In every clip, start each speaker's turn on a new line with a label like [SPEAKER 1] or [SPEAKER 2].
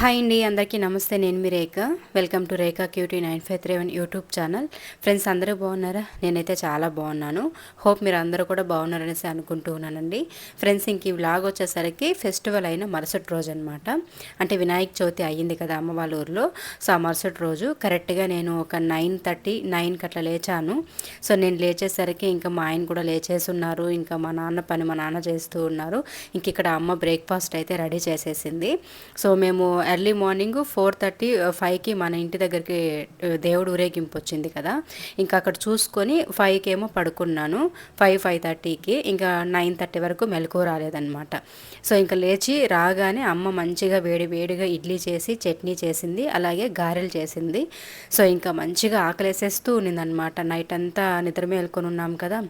[SPEAKER 1] Hi అండి అందరికీ నమస్తే. నేను మీ Rekha. Welcome to Rekha cutie nine five three one YouTube channel. Friends అందరూ బాగున్నారా? నేనైతే చాలా బాగున్నాను. హోప్ మీరు అందరూ కూడా బాగున్నారనేసి అనుకుంటూ ఉన్నానండి. ఫ్రెండ్స్ ఇంక ఈ వ్లాగ్ వచ్చేసరికి ఫెస్టివల్ అయిన మరుసటి రోజు అనమాట అంటే వినాయక చవితి అయ్యింది కదా అమ్మ వాళ్ళ ఊర్లో. సో ఆ మరుసటి రోజు కరెక్ట్గా నేను ఒక నైన్ థర్టీ నైన్కి అట్లా లేచాను. సో నేను లేచేసరికి ఇంకా మా ఆయన కూడా లేచేసి ఉన్నారు ఇంకా మా నాన్న పని మా నాన్న చేస్తూ ఉన్నారు. ఇంక ఇక్కడ అమ్మ బ్రేక్ఫాస్ట్ అయితే రెడీ చేసేసింది. సో మేము ఎర్లీ మార్నింగ్ ఫోర్ థర్టీ ఫైవ్కి మన ఇంటి దగ్గరికి దేవుడు ఊరేగింపు వచ్చింది కదా. ఇంకా అక్కడ చూసుకొని ఫైవ్కి ఏమో పడుకున్నాను. ఫైవ్ ఫైవ్ థర్టీకి ఇంకా నైన్ థర్టీ వరకు మెలకు రాలేదన్నమాట. సో ఇంకా లేచి రాగానే అమ్మ మంచిగా వేడి వేడిగా ఇడ్లీ చేసి చట్నీ చేసింది అలాగే గారెలు చేసింది. సో ఇంకా మంచిగా ఆకలేసేస్తూ ఉన్నిందనమాట నైట్ అంతా నిద్ర మేల్కొని ఉన్నాం కదా.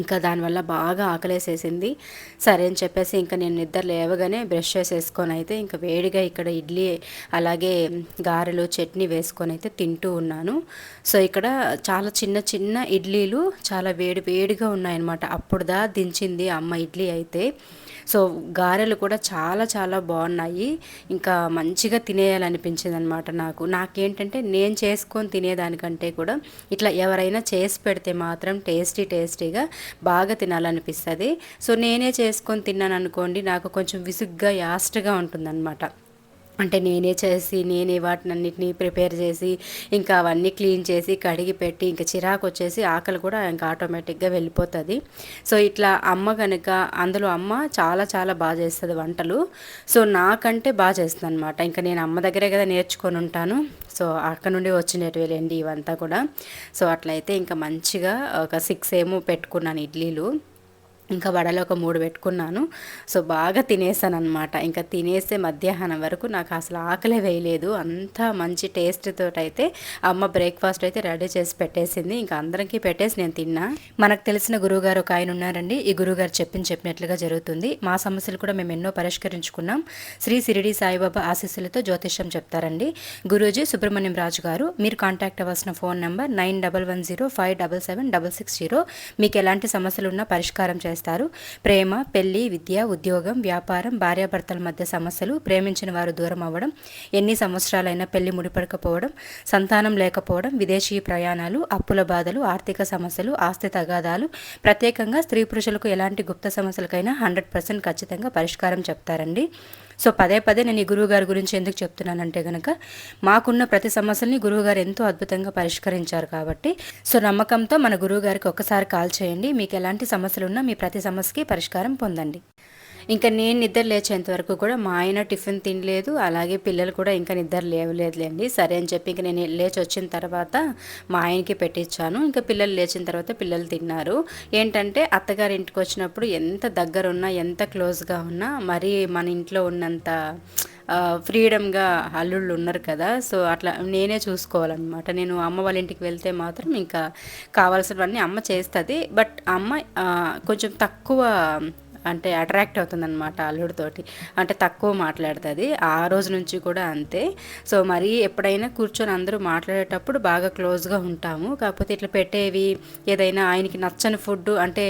[SPEAKER 1] ఇంకా దానివల్ల బాగా ఆకలేసేసింది. సరే అని చెప్పేసి ఇంకా నేను నిద్ర లేవగానే బ్రష్ చేసేసుకొని అయితే ఇంకా వేడిగా ఇక్కడ ఇడ్లీ అలాగే గారెలు చట్నీ వేసుకొని అయితే తింటూ ఉన్నాను. సో ఇక్కడ చాలా చిన్న చిన్న ఇడ్లీలు చాలా వేడి వేడిగా ఉన్నాయన్నమాట. అప్పుడుదా దించింది అమ్మ ఇడ్లీ అయితే. సో గారెలు కూడా చాలా చాలా బాగున్నాయి. ఇంకా మంచిగా తినేయాలనిపించింది అనమాట నాకు. నాకేంటంటే నేను చేసుకొని తినేదానికంటే కూడా ఇట్లా ఎవరైనా చేసి పెడితే మాత్రం టేస్టీ టేస్టీగా బాగా తినాలనిపిస్తుంది. సో నేనే చేసుకొని తిన్నాను అనుకోండి నాకు కొంచెం విసుగ్గా యాస్ట్గా ఉంటుందన్నమాట. అంటే నేనే చేసి నేనే వాటిని అన్నిటినీ ప్రిపేర్ చేసి ఇంకా అవన్నీ క్లీన్ చేసి కడిగి పెట్టి ఇంకా చిరాకు వచ్చేసి ఆకలి కూడా ఇంకా ఆటోమేటిక్గా వెళ్ళిపోతుంది. సో ఇట్లా అమ్మ కనుక అందులో అమ్మ చాలా చాలా బాగా చేస్తుంది వంటలు. సో నాకంటే బాగా చేస్తుంది అనమాట ఇంకా నేను అమ్మ దగ్గరే కదా నేర్చుకొని ఉంటాను. సో అక్కడ నుండి వచ్చినటువండి ఇవంతా కూడా. సో అట్లయితే ఇంకా మంచిగా ఒక సిక్స్ ఏమో పెట్టుకున్నాను ఇడ్లీలు. ఇంకా వడలో ఒక మూడు పెట్టుకున్నాను. సో బాగా తినేసాను అనమాట ఇంకా తినేసే మధ్యాహ్నం వరకు నాకు అసలు ఆకలే వేయలేదు. అంత మంచి టేస్ట్తో అయితే అమ్మ బ్రేక్ఫాస్ట్ అయితే రెడీ చేసి పెట్టేసింది. ఇంకా అందరికీ పెట్టేసి నేను తిన్నా. మనకు తెలిసిన గురువుగారు ఒక ఆయన ఉన్నారండి. ఈ గురువుగారు చెప్పింది చెప్పినట్లుగా జరుగుతుంది. మా సమస్యలు కూడా మేము ఎన్నో పరిష్కరించుకున్నాం. శ్రీ సిరిడి సాయిబాబా ఆశీస్సులతో జ్యోతిష్యం చెప్తారండి. గురూజీ సుబ్రహ్మణ్యం రాజు గారు మీరు కాంటాక్ట్ అవ్వాల్సిన phone number nine double one zero five double seven double six zero. మీకు ఎలాంటి సమస్యలు ఉన్నా పరిష్కారం చేస్తారు. ప్రేమ పెళ్ళి విద్య ఉద్యోగం వ్యాపారం భార్యాభర్తల మధ్య సమస్యలు ప్రేమించిన వారు దూరం అవ్వడం ఎన్ని సంవత్సరాలైనా పెళ్ళి ముడిపడకపోవడం సంతానం లేకపోవడం విదేశీ ప్రయాణాలు అప్పుల బాధలు ఆర్థిక సమస్యలు ఆస్తి తగాదాలు ప్రత్యేకంగా స్త్రీ పురుషులకు ఎలాంటి గుప్త సమస్యలకైనా హండ్రెడ్ పర్సెంట్ ఖచ్చితంగా పరిష్కారం చెప్తారండి. సో పదే పదే నేను ఈ గురువుగారి గురించి ఎందుకు చెప్తున్నానంటే కనుక మాకున్న ప్రతి సమస్యల్ని గురువుగారు ఎంతో అద్భుతంగా పరిష్కరించారు కాబట్టి. సో నమ్మకంతో మన గురువుగారికి ఒక్కసారి కాల్ చేయండి. మీకు ఎలాంటి సమస్యలు ఉన్నా మీ ప్రతి సమస్యకి పరిష్కారం పొందండి. ఇంకా నేను నిద్ర లేచేంత వరకు కూడా మా ఆయన టిఫిన్ తినలేదు అలాగే పిల్లలు కూడా ఇంకా నిద్ర లేవలేదులేండి. సరే అని చెప్పి ఇంకా నేను లేచి వచ్చిన తర్వాత మా ఆయనకి పెట్టించాను ఇంకా పిల్లలు లేచిన తర్వాత పిల్లలు తిన్నారు. ఏంటంటే అత్తగారి ఇంటికి వచ్చినప్పుడు ఎంత దగ్గర ఉన్నా ఎంత క్లోజ్గా ఉన్నా మరీ మన ఇంట్లో ఉన్నంత ఫ్రీడమ్గా అల్లుళ్ళు ఉన్నారు కదా. సో అట్లా నేనే చూసుకోవాలన్నమాట. నేను అమ్మ వాళ్ళ ఇంటికి వెళ్తే మాత్రం ఇంకా కావాల్సినవన్నీ అమ్మ చేస్తుంది. బట్ అమ్మ కొంచెం తక్కువ అంటే అట్రాక్ట్ అవుతుందన్నమాట అల్లుడితోటి. అంటే తక్కువ మాట్లాడుతుంది. ఆ రోజు నుంచి కూడా అంతే. సో మరి ఎప్పుడైనా కూర్చొని అందరూ మాట్లాడేటప్పుడు బాగా క్లోజ్గా ఉంటాము. కాకపోతే ఇట్లా పెట్టేవి ఏదైనా ఆయనకి నచ్చని ఫుడ్ అంటే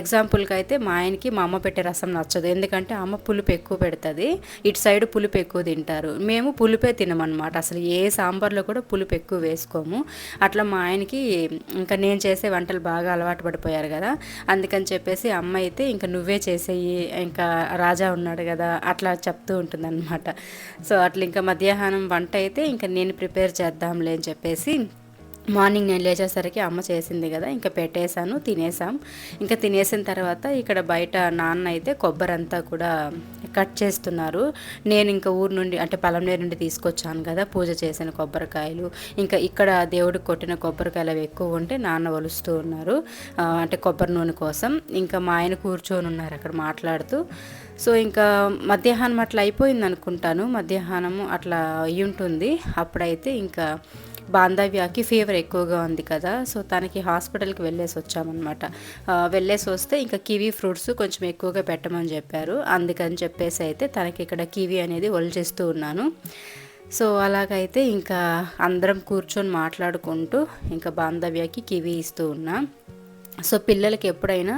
[SPEAKER 1] ఎగ్జాంపుల్కి అయితే మా ఆయనకి మా అమ్మ పెట్టే రసం నచ్చదు. ఎందుకంటే అమ్మ పులుపు ఎక్కువ పెడుతుంది. ఇటు సైడ్ పులుపు ఎక్కువ తింటారు. మేము పులుపే తినమన్నమాట. అసలు ఏ సాంబార్లో కూడా పులుపు ఎక్కువ వేసుకోము. అట్లా మా ఆయనకి ఇంకా నేను చేసే వంటలు బాగా అలవాటు పడిపోయారు కదా. అందుకని చెప్పేసి అమ్మ అయితే ఇంకా నువ్వు చేసేయి ఇంకా రాజా ఉన్నాడు కదా అట్లా చెప్తూ ఉంటుందన్నమాట. సో అట్లా ఇంకా మధ్యాహ్నం వంట అయితే ఇంకా నేను ప్రిపేర్ చేద్దాంలే అని చెప్పేసి మార్నింగ్ నేను లేచేసరికి అమ్మ చేసింది కదా ఇంకా పెట్టేశాను తినేసాం ఇంకా తినేసిన తర్వాత ఇక్కడ బయట నాన్న అయితే కొబ్బరి అంతా కూడా కట్ చేస్తున్నారు. నేను ఇంకా ఊరు నుండి అంటే పలంనేరు నుండి తీసుకొచ్చాను కదా పూజ చేసిన కొబ్బరికాయలు. ఇంకా ఇక్కడ దేవుడికి కొట్టిన కొబ్బరికాయలు అవి ఎక్కువ ఉంటే నాన్న ఒలుస్తూ ఉన్నారు. అంటే కొబ్బరి నూనె కోసం. ఇంకా మా ఆయన కూర్చొని ఉన్నారు అక్కడ మాట్లాడుతూ. సో ఇంకా మధ్యాహ్నం అట్లా అయిపోయింది అనుకుంటాను. మధ్యాహ్నము అట్లా అయ్యుంటుంది. ఉంటుంది అప్పుడైతే ఇంకా బాంధవ్యకి ఫీవర్ ఎక్కువగా ఉంది కదా సో తనకి హాస్పిటల్కి వెళ్ళేసి వచ్చామన్నమాట. వెళ్ళేసి వస్తే ఇంకా కివీ ఫ్రూట్స్ కొంచెం ఎక్కువగా పెట్టమని చెప్పారు. అందుకని చెప్పేసి అయితే తనకి ఇక్కడ కివీ అనేది ఒలిచేస్తూ ఉన్నాను. సో అలాగైతే ఇంకా అందరం కూర్చొని మాట్లాడుకుంటూ ఇంకా బాంధవ్యకి కివీ ఇస్తూ ఉన్నాను సో పిల్లలకి ఎప్పుడైనా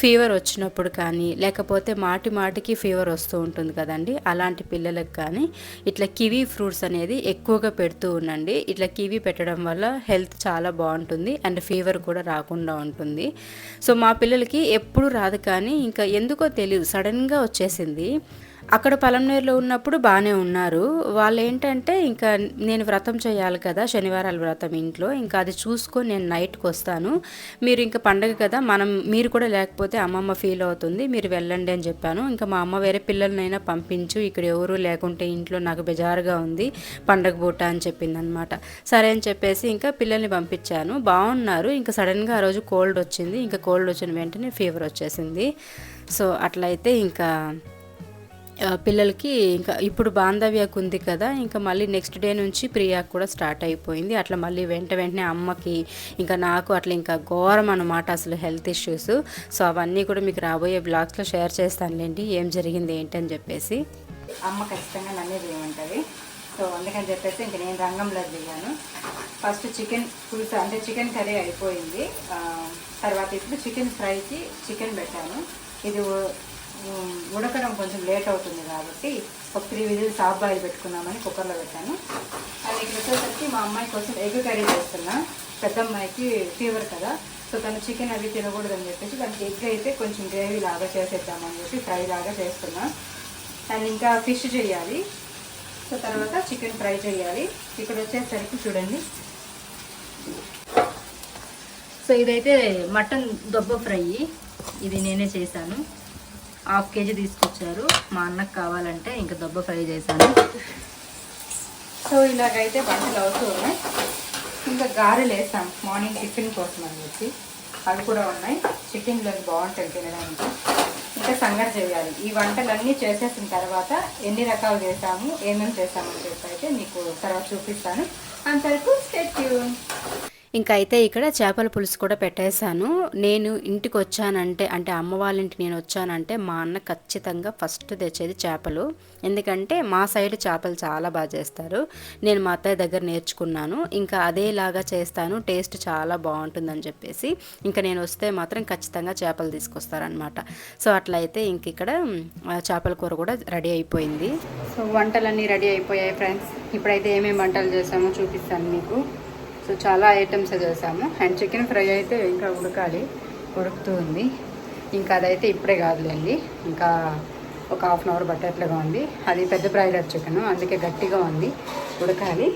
[SPEAKER 1] ఫీవర్ వచ్చినప్పుడు కానీ లేకపోతే మాటి మాటికి ఫీవర్ వస్తూ ఉంటుంది కదండి అలాంటి పిల్లలకు కానీ ఇట్లా కివీ ఫ్రూట్స్ అనేది ఎక్కువగా పెడుతూ ఉండండి. ఇట్లా కివీ పెట్టడం వల్ల హెల్త్ చాలా బాగుంటుంది అండ్ ఫీవర్ కూడా రాకుండా ఉంటుంది. సో మా పిల్లలకి ఎప్పుడు రాదు కానీ ఇంకా ఎందుకో తెలియదు సడన్గా వచ్చేసింది. అక్కడ పలంనేరులో ఉన్నప్పుడు బాగానే ఉన్నారు. వాళ్ళు ఏంటంటే ఇంకా నేను వ్రతం చేయాలి కదా శనివారాల వ్రతం ఇంట్లో ఇంకా అది చూసుకొని నేను నైట్కి వస్తాను. మీరు ఇంకా పండగ కదా మనం మీరు కూడా లేకపోతే అమ్మమ్మ ఫీల్ అవుతుంది మీరు వెళ్ళండి అని చెప్పాను. ఇంకా మా అమ్మ వేరే పిల్లలనైనా పంపించు ఇక్కడ ఎవరు లేకుంటే ఇంట్లో నాకు బెజారుగా ఉంది పండగ పూట అని చెప్పింది అనమాట సరే అని చెప్పేసి ఇంకా పిల్లల్ని పంపించాను. బాగున్నారు ఇంకా సడన్గా ఆ రోజు కోల్డ్ వచ్చింది. ఇంకా కోల్డ్ వచ్చిన వెంటనే ఫీవర్ వచ్చేసింది. సో అట్లయితే ఇంకా పిల్లలకి ఇంకా ఇప్పుడు బాంధవ్యకు ఉంది కదా ఇంకా మళ్ళీ నెక్స్ట్ డే నుంచి ప్రియాకు కూడా స్టార్ట్ అయిపోయింది. అట్లా మళ్ళీ వెంట వెంటనే అమ్మకి ఇంకా నాకు అట్లా ఇంకా ఘోరం అనమాట అసలు హెల్త్ ఇష్యూస్ సో అవన్నీ కూడా మీకు రాబోయే బ్లాగ్స్లో షేర్ చేస్తానులేండి ఏం జరిగింది ఏంటని చెప్పేసి. అమ్మ ఖచ్చితంగా నన్నే చేయమంటుంది. సో అందుకని చెప్పేసి ఇంక నేను రంగంలో దిగాను. ఫస్ట్ చికెన్ పులుసు అంటే చికెన్ కర్రీ అయిపోయింది. తర్వాత ఇప్పుడు చికెన్ ఫ్రైకి చికెన్ పెట్టాను. ఇది ఉడకడం కొంచెం లేట్ అవుతుంది కాబట్టి ఒక త్రీ విజిల్స్ హాఫ్ బాయిల్ పెట్టుకుందామని కుక్కర్లో పెట్టాను. అది ఇక్కడ వచ్చేసరికి మా అమ్మాయి కోసం ఎగ్ కర్రీ చేస్తున్నా. పెద్ద అమ్మాయికి ఫీవర్ కదా. సో తను చికెన్ అవి తినకూడదని చెప్పేసి దానికి ఎగ్ అయితే కొంచెం గ్రేవీ లాగా చేసేద్దామని చెప్పి ఫ్రై లాగా చేస్తున్నా. అండ్ ఇంకా ఫిష్ చేయాలి. సో తర్వాత చికెన్ ఫ్రై చేయాలి. ఇక్కడ వచ్చేసరికి చూడండి. సో ఇదైతే మటన్ దొబ్బ ఫ్రై. ఇది నేనే చేశాను. హాఫ్ కేజీ తీసుకొచ్చారు. మా అన్నకు కావాలంటే ఇంకా దొబ్బ ఫ్రై చేశాను. సో ఇలాగైతే వంటలు అవుతూ ఉన్నాయి. ఇంకా గారెలు వేసాం. మార్నింగ్ టిఫిన్ కోసం అని చెప్పి. అవి కూడా ఉన్నాయి. చికెన్లో బాగుంటుంది తినడానికి. ఇంకా సంగతి చేయాలి. ఈ వంటలన్నీ చేసేసిన తర్వాత ఎన్ని రకాలు చేసాము ఏమేమి చేసామని చెప్పి అయితే మీకు తర్వాత చూపిస్తాను. అంతవరకు స్టేట్ ఇంకా అయితే ఇక్కడ చేపల పులుసు కూడా పెట్టేశాను. నేను ఇంటికి వచ్చానంటే అంటే అమ్మ వాళ్ళ ఇంటికి నేను వచ్చానంటే మా అన్న ఖచ్చితంగా ఫస్ట్ తెచ్చేది చేపలు. ఎందుకంటే మా సైడ్ చేపలు చాలా బాగా చేస్తారు. నేను మా అత్తయ్య దగ్గర నేర్చుకున్నాను. ఇంకా అదేలాగా చేస్తాను. టేస్ట్ చాలా బాగుంటుందని చెప్పేసి ఇంకా నేను వస్తే మాత్రం ఖచ్చితంగా చేపలు తీసుకొస్తారనమాట సో అట్లయితే ఇంక ఇక్కడ చేపల కూర కూడా రెడీ అయిపోయింది. సో వంటలన్నీ రెడీ అయిపోయాయి ఫ్రెండ్స్. ఇప్పుడైతే ఏమేమి వంటలు చేసామో చూపిస్తాను మీకు. సో చాలా ఐటమ్స్ చేసాము. అండ్ చికెన్ ఫ్రై అయితే ఇంకా ఉడకాలి. ఉడుకుతూ ఉంది. ఇంకా అదైతే ఇప్పుడే కాదులేండి. ఇంకా ఒక హాఫ్ అన్ అవర్ పట్టేట్లుగా ఉంది. అది పెద్ద బ్రాయిలర్ చికెన్. అందుకే గట్టిగా ఉంది. ఉడకాలి.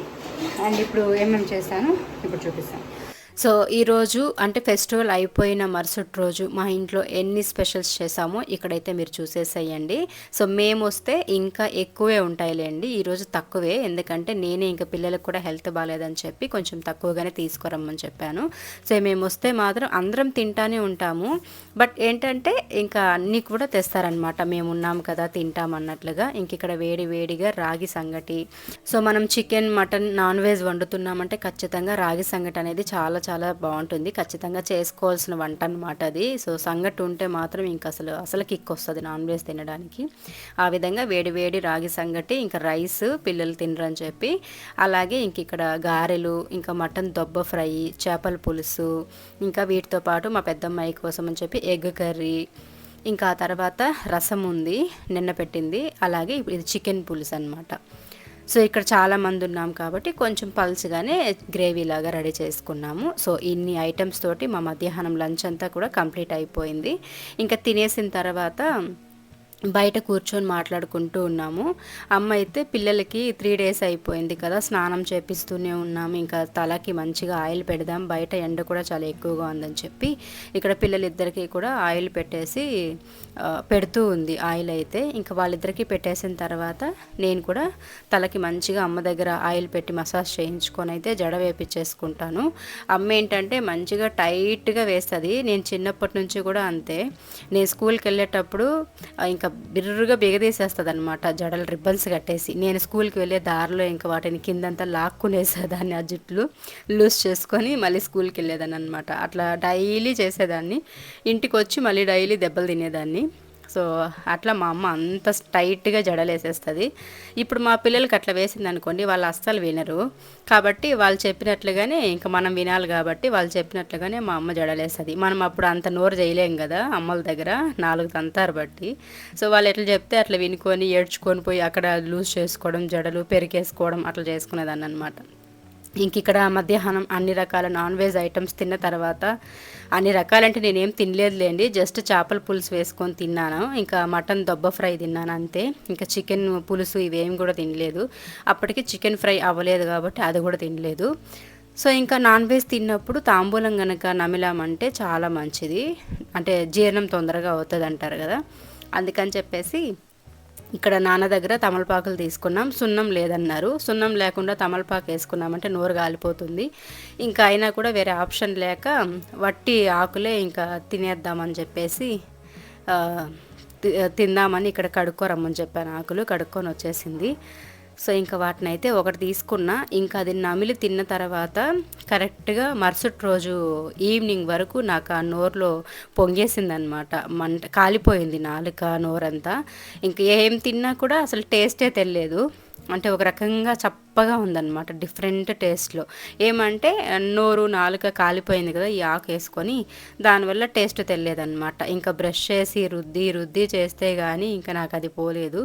[SPEAKER 1] అండ్ ఇప్పుడు ఏమేమి చేశాను? ఇప్పుడు చూపిస్తాను. సో ఈరోజు అంటే ఫెస్టివల్ అయిపోయిన మరుసటి రోజు మా ఇంట్లో ఎన్ని స్పెషల్స్ చేసామో ఇక్కడైతే మీరు చూసేసేయండి. సో మేము వస్తే ఇంకా ఎక్కువే ఉంటాయిలేండి. ఈరోజు తక్కువే. ఎందుకంటే నేనే ఇంకా పిల్లలకు కూడా హెల్త్ బాగాలేదని చెప్పి కొంచెం తక్కువగానే తీసుకురమ్మని చెప్పాను. సో మేము వస్తే మాత్రం అందరం తింటానే ఉంటాము. బట్ ఏంటంటే ఇంకా అన్నీ కూడా తెస్తారనమాట. మేము ఉన్నాం కదా తింటాం అన్నట్లుగా. ఇంక ఇక్కడ వేడి వేడిగా రాగి సంగటి. సో మనం చికెన్ మటన్ నాన్ వెజ్ వండుతున్నామంటే ఖచ్చితంగా రాగి సంగటి అనేది చాలా చాలా బాగుంటుంది. ఖచ్చితంగా చేసుకోవాల్సిన వంట అనమాట అది. సో సంగటి ఉంటే మాత్రం ఇంక అసలు అసలు కిక్ వస్తుంది నాన్ వెజ్ తినడానికి. ఆ విధంగా వేడి వేడి రాగి సంగటి ఇంకా రైస్ పిల్లలు తినరని చెప్పి అలాగే ఇంక ఇక్కడ గారెలు ఇంకా మటన్ దొబ్బ ఫ్రై చేపల పులుసు ఇంకా వీటితో పాటు మా పెద్దమ్మాయి కోసం అని చెప్పి ఎగ్ కర్రీ ఇంకా తర్వాత రసం ఉంది నిన్న పెట్టింది. అలాగే ఇది చికెన్ పులుసు అనమాట సో ఇక్కడ చాలామంది ఉన్నాం కాబట్టి కొంచెం పల్స్గానే గ్రేవీ లాగా రెడీ చేసుకున్నాము. సో ఇన్ని ఐటమ్స్ తోటి మా మధ్యాహ్నం లంచ్ అంతా కూడా కంప్లీట్ అయిపోయింది. ఇంకా తినేసిన తర్వాత బయట కూర్చొని మాట్లాడుకుంటూ ఉన్నాము. అమ్మ అయితే పిల్లలకి త్రీ డేస్ అయిపోయింది కదా స్నానం చేపిస్తూనే ఉన్నాము. ఇంకా తలకి మంచిగా ఆయిల్ పెడదాం బయట ఎండ కూడా చాలా ఎక్కువగా ఉందని చెప్పి ఇక్కడ పిల్లలిద్దరికీ కూడా ఆయిల్ పెట్టేసి పెడుతూ ఉంది ఆయిల్ అయితే. ఇంకా వాళ్ళిద్దరికీ పెట్టేసిన తర్వాత నేను కూడా తలకి మంచిగా అమ్మ దగ్గర ఆయిల్ పెట్టి మసాజ్ చేయించుకొని అయితే జడ వేపించేసుకుంటాను అమ్మ ఏంటంటే మంచిగా టైట్గా వేస్తుంది. నేను చిన్నప్పటి నుంచి కూడా అంతే. నేను స్కూల్కి వెళ్ళేటప్పుడు ఇంకా బిర్రుగా బిగదీసేస్తుంది అనమాట జడలు రిబ్బన్స్ కట్టేసి. నేను స్కూల్కి వెళ్ళే దారిలో ఇంకా వాటిని కిందంతా లాక్కునేసేదాన్ని ఆ జుట్లు లూజ్ చేసుకొని మళ్ళీ స్కూల్కి వెళ్ళేదాన్ని అనమాట అట్లా డైలీ చేసేదాన్ని. ఇంటికి వచ్చి మళ్ళీ డైలీ దెబ్బలు తినేదాన్ని. సో అట్లా మా అమ్మ అంత టైట్గా జడలేసేస్తుంది. ఇప్పుడు మా పిల్లలకి అట్లా వేసింది అనుకోండి వాళ్ళు అస్సలు వినరు. కాబట్టి వాళ్ళు చెప్పినట్లుగానే ఇంకా మనం వినాలి కాబట్టి వాళ్ళు చెప్పినట్లుగానే మా అమ్మ జడలేస్తుంది. మనం అప్పుడు అంత నోరు చేయలేం కదా అమ్మల దగ్గర నాలుగు తంతారు బట్టి. సో వాళ్ళు ఎట్లా చెప్తే అట్లా వినుకొని ఏడ్చుకొని పోయి అక్కడ లూజ్ చేసుకోవడం జడలు పెరికేసుకోవడం అట్లా చేసుకునేదాన్ని అనమాట ఇంక ఇక్కడ మధ్యాహ్నం అన్ని రకాల నాన్ వెజ్ ఐటమ్స్ తిన్న తర్వాత అన్ని రకాలంటే నేనేం తినలేదులేండి జస్ట్ చేపల పులుసు వేసుకొని తిన్నాను. ఇంకా మటన్ దొబ్బ ఫ్రై తిన్నాను అంతే. ఇంకా చికెన్ పులుసు ఇవేం కూడా తినలేదు. అప్పటికి చికెన్ ఫ్రై అవ్వలేదు కాబట్టి అది కూడా తినలేదు. సో ఇంకా నాన్ వెజ్ తిన్నప్పుడు తాంబూలం కనుక నమిలామంటే చాలా మంచిది. అంటే జీర్ణం తొందరగా అవుతుంది అంటారు కదా. అందుకని చెప్పేసి ఇక్కడ నాన్న దగ్గర తమలపాకులు తీసుకున్నాం. సున్నం లేదన్నారు. సున్నం లేకుండా తమలపాకు వేసుకున్నామంటే నోరు కాలిపోతుంది ఇంకా అయినా కూడా వేరే ఆప్షన్ లేక వట్టి ఆకులే ఇంకా తినేద్దామని చెప్పేసి తిందామని ఇక్కడ కడుక్కోరమ్మని చెప్పాను. ఆకులు కడుక్కొని వచ్చేసింది. సో ఇంకా వాటిని అయితే ఒకటి తీసుకున్నా. ఇంకా అది నమిలి తిన్న తర్వాత కరెక్ట్గా మరుసటి రోజు ఈవినింగ్ వరకు నాకు ఆ నోరులో పొంగేసిందనమాట. మంట కాలిపోయింది నాలుక నోరంతా. ఇంకా ఏం తిన్నా కూడా అసలు టేస్టే తెలియదు. అంటే ఒక రకంగా గొప్పగా ఉందన్నమాట డిఫరెంట్ టేస్ట్లో. ఏమంటే నోరు నాలుక కాలిపోయింది కదా ఈ ఆకు వేసుకొని దానివల్ల టేస్ట్ తెలియదన్నమాట. ఇంకా బ్రష్ చేసి రుద్ది రుద్ది చేస్తే కానీ ఇంకా నాకు అది పోలేదు.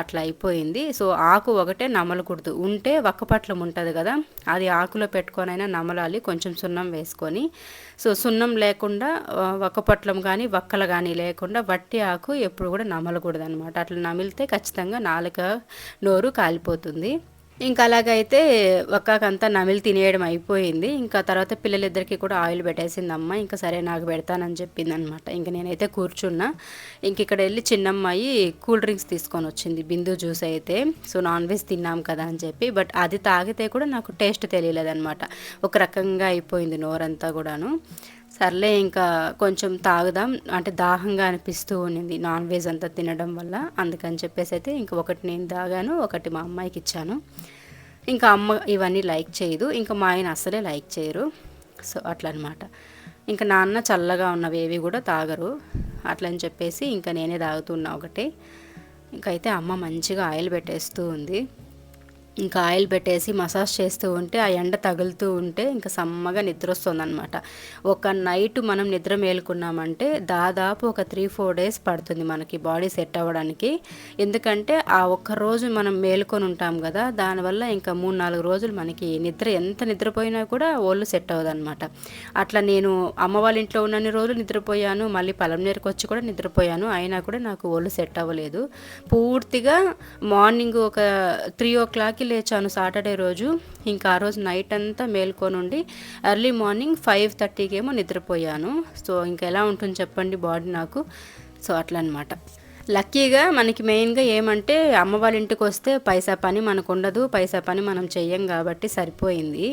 [SPEAKER 1] అట్లా అయిపోయింది. సో ఆకు ఒకటే నమలకూడదు. ఉంటే వక్కపట్లం ఉంటుంది కదా అది ఆకులో పెట్టుకొనైనా నమలాలి కొంచెం సున్నం వేసుకొని. సో సున్నం లేకుండా వక్కపట్లం కానీ వక్కలు కానీ లేకుండా వట్టి ఆకు ఎప్పుడు కూడా నమలకూడదు అనమాట అట్లా నమిలితే ఖచ్చితంగా నాలుక నోరు కాలిపోతుంది. ఇంకా అలాగైతే ఒక్కాకంతా నమిలి తినేయడం అయిపోయింది. ఇంకా తర్వాత పిల్లలిద్దరికి కూడా ఆయిల్ పెట్టేసింది అమ్మ ఇంకా సరే నాకు పెడతానని చెప్పింది అనమాట ఇంకా నేనైతే కూర్చున్నా. ఇంక ఇక్కడ వెళ్ళి చిన్నమ్మాయి కూల్ డ్రింక్స్ తీసుకొని వచ్చింది బిందు జ్యూస్ అయితే. సో నాన్ వెజ్ తిన్నాం కదా అని చెప్పి బట్ అది తాగితే కూడా నాకు టేస్ట్ తెలియలేదనమాట ఒక రకంగా అయిపోయింది నోరంతా కూడాను. సర్లే ఇంకా కొంచెం తాగుదాం. అంటే దాహంగా అనిపిస్తూ ఉన్నింది నాన్ వెజ్ అంతా తినడం వల్ల. అందుకని చెప్పేసి అయితే ఇంకా ఒకటి నేను తాగాను ఒకటి మా అమ్మాయికి ఇచ్చాను. ఇంకా అమ్మ ఇవన్నీ లైక్ చేయదు. ఇంకా మా ఆయన అసలే లైక్ చేయరు. సో అట్లా అనమాట ఇంకా నాన్న చల్లగా ఉన్నవి ఏవి కూడా తాగరు. అట్లని చెప్పేసి ఇంకా నేనే తాగుతున్నా ఒకటి. ఇంకైతే అమ్మ మంచిగా ఆయిల్ పెట్టేస్తూ ఉంది. ఇంకా ఆయిల్ పెట్టేసి మసాజ్ చేస్తూ ఉంటే ఆ ఎండ తగులుతూ ఉంటే ఇంకా సమ్మగా నిద్ర వస్తుందన్నమాట. ఒక నైట్ మనం నిద్ర మేలుకున్నామంటే దాదాపు ఒక త్రీ ఫోర్ డేస్ పడుతుంది మనకి బాడీ సెట్ అవ్వడానికి. ఎందుకంటే ఆ ఒక్క రోజు మనం మేలుకొని ఉంటాం కదా దానివల్ల ఇంకా మూడు నాలుగు రోజులు మనకి నిద్ర ఎంత నిద్రపోయినా కూడా ఒళ్ళు సెట్ అవ్వదన్నమాట. అట్లా నేను అమ్మ వాళ్ళ ఇంట్లో ఉన్నన్ని రోజులు నిద్రపోయాను మళ్ళీ నేరకు వచ్చి కూడా నిద్రపోయాను. అయినా కూడా నాకు ఒళ్ళు సెట్ అవ్వలేదు. పూర్తిగా మార్నింగ్ ఒక త్రీ ఓ క్లాక్ ఫైవ్కి లేచాను సాటర్డే రోజు. ఇంకా ఆ రోజు నైట్ అంతా మేల్కొనుండి ఎర్లీ మార్నింగ్ ఫైవ్ థర్టీకి ఏమో నిద్రపోయాను. సో ఇంకా ఎలా ఉంటుంది చెప్పండి బాడీ నాకు. సో అట్లా అనమాట లక్కీగా మనకి మెయిన్గా ఏమంటే అమ్మ వాళ్ళ ఇంటికి వస్తే పైసా పని మనకు ఉండదు పైసా పని మనం చెయ్యం కాబట్టి సరిపోయింది.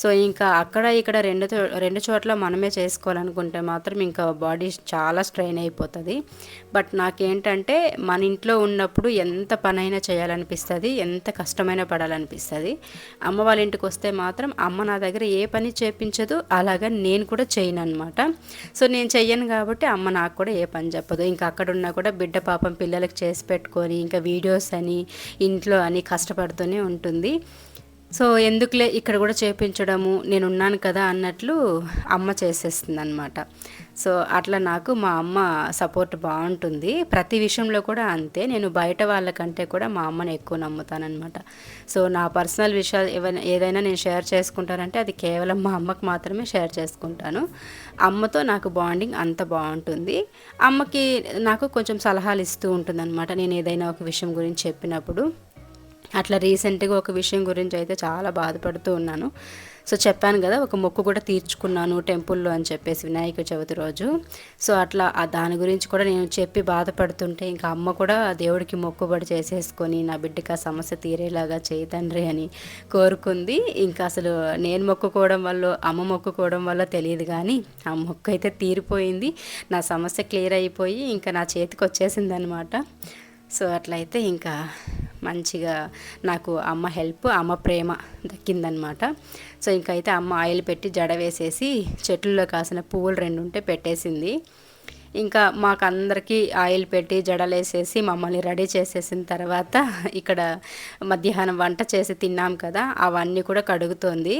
[SPEAKER 1] సో ఇంకా అక్కడ ఇక్కడ రెండు రెండు చోట్ల మనమే చేసుకోవాలనుకుంటే మాత్రం ఇంకా బాడీ చాలా స్ట్రెయిన్ అయిపోతుంది. బట్ నాకేంటంటే మన ఇంట్లో ఉన్నప్పుడు ఎంత పనైనా చేయాలనిపిస్తుంది ఎంత కష్టమైనా పడాలనిపిస్తుంది. అమ్మ వాళ్ళ ఇంటికి వస్తే మాత్రం అమ్మ నా దగ్గర ఏ పని చేపించదు అలాగా నేను కూడా చేయను అనమాట సో నేను చెయ్యను కాబట్టి అమ్మ నాకు కూడా ఏ పని చెప్పదు. ఇంకా అక్కడ ఉన్నా కూడా బిడ్డ పాపం పిల్లలకు చేసి పెట్టుకొని ఇంకా వీడియోస్ అని ఇంట్లో అని కష్టపడుతూనే ఉంటుంది. సో ఎందుకులే ఇక్కడ కూడా చేపించడము నేను ఉన్నాను కదా అన్నట్లు అమ్మ చేసేస్తుంది అనమాట సో అట్లా నాకు మా అమ్మ సపోర్ట్ బాగుంటుంది. ప్రతి విషయంలో కూడా అంతే. నేను బయట వాళ్ళకంటే కూడా మా అమ్మని ఎక్కువ నమ్ముతానమాట సో నా పర్సనల్ విషయాలు ఏవైనా ఏదైనా నేను షేర్ చేసుకుంటానంటే అది కేవలం మా అమ్మకు మాత్రమే షేర్ చేసుకుంటాను. అమ్మతో నాకు బాండింగ్ అంత బాగుంటుంది. అమ్మకి నాకు కొంచెం సలహాలు ఇస్తూ ఉంటుంది అనమాట నేను ఏదైనా ఒక విషయం గురించి చెప్పినప్పుడు అట్లా రీసెంట్గా ఒక విషయం గురించి అయితే చాలా బాధపడుతూ ఉన్నాను. సో చెప్పాను కదా ఒక మొక్కు కూడా తీర్చుకున్నాను టెంపుల్లో అని చెప్పేసి వినాయక చవితి రోజు. సో అట్లా దాని గురించి కూడా నేను చెప్పి బాధపడుతుంటే ఇంకా అమ్మ కూడా దేవుడికి మొక్కుబడి చేసేసుకొని నా బిడ్డకి ఆ సమస్య తీరేలాగా చేయి తండ్రి అని కోరుకుంది. ఇంకా అసలు నేను మొక్కుకోవడం వల్ల అమ్మ మొక్కుకోవడం వల్ల తెలియదు కానీ ఆ మొక్కు అయితే తీరిపోయింది. నా సమస్య క్లియర్ అయిపోయి ఇంకా నా చేతికి వచ్చేసింది అనమాట సో అట్లయితే ఇంకా మంచిగా నాకు అమ్మ హెల్ప్ అమ్మ ప్రేమ దక్కిందనమాట. సో ఇంకైతే అమ్మ ఆయిల్ పెట్టి జడ వేసేసి చెట్లలో కాసిన పువ్వులు రెండు ఉంటే పెట్టేసింది. ఇంకా మాకు అందరికీ ఆయిల్ పెట్టి జడలేసేసి మమ్మల్ని రెడీ చేసేసిన తర్వాత ఇక్కడ మధ్యాహ్నం వంట చేసి తిన్నాం కదా అవన్నీ కూడా కడుగుతోంది.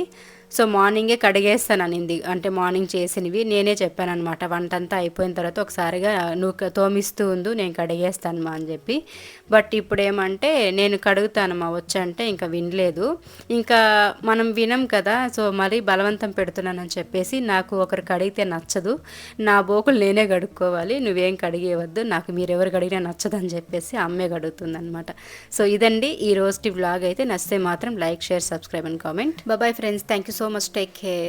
[SPEAKER 1] సో మార్నింగే కడిగేస్తాను అనింది. అంటే మార్నింగ్ చేసినవి నేనే చెప్పాను అనమాట వంట అంతా అయిపోయిన తర్వాత ఒకసారిగా నువ్వు తోమిస్తూ ఉండు నేను కడిగేస్తాను మా అని చెప్పి. బట్ ఇప్పుడు ఏమంటే నేను కడుగుతాను మా వచ్చంటే ఇంకా వినలేదు. ఇంకా మనం వినం కదా సో మరీ బలవంతం పెడుతున్నానని చెప్పేసి నాకు ఒకరు కడిగితే నచ్చదు. నా బోకులు నేనే కడుక్కోవాలి నువ్వేం కడిగేవద్దు నాకు మీరెవరు కడిగినా నచ్చదని చెప్పేసి అమ్మే కడుగుతుంది అనమాట సో ఇదండి ఈ రోజు వ్లాగ్ అయితే. నచ్చితే మాత్రం like share subscribe and comment. Bye friends thank you so much take care